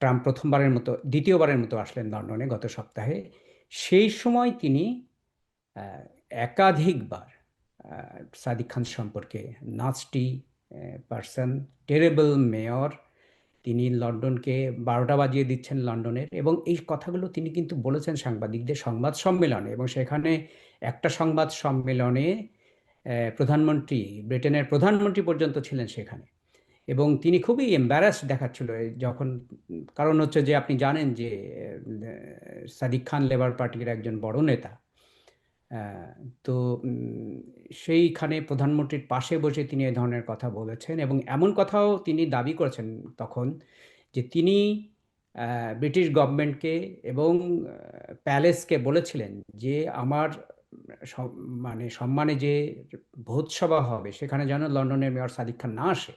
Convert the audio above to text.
Trump প্রথমবারের মতো, দ্বিতীয়বারের মতো আসলেন লন্ডনে গত সপ্তাহে। সেই সময় তিনি একাধিকবার সাদিক খান সম্পর্কে নাস্টি পার্সন, টেরেবল মেয়র, তিনি লন্ডনকে বারোটা বাজিয়ে দিচ্ছেন লন্ডনের এবং এই কথাগুলো তিনি কিন্তু বলেছেন সাংবাদিকদের সংবাদ সম্মেলনে এবং সেখানে একটা সংবাদ সম্মেলনে প্রধানমন্ত্রী, ব্রিটেনের প্রধানমন্ত্রী পর্যন্ত ছিলেন সেখানে। এবং তিনি খুবই এম্বারাস দেখাচ্ছিল যখন, কারণ হচ্ছে যে আপনি জানেন যে সাদিক খান লেবার পার্টির একজন বড় নেতা। তো সেইখানে প্রধানমন্ত্রীর পাশে বসে তিনি এ ধরনের কথা বলেছেন এবং এমন কথাও তিনি দাবি করেছেন তখন যে তিনি ব্রিটিশ গভর্নমেন্টকে এবং প্যালেসকে বলেছিলেন যে আমার মানে সম্মানে যে ভোজসভা হবে, সেখানে যেন লন্ডনের মেয়র সাদিক খান না আসে।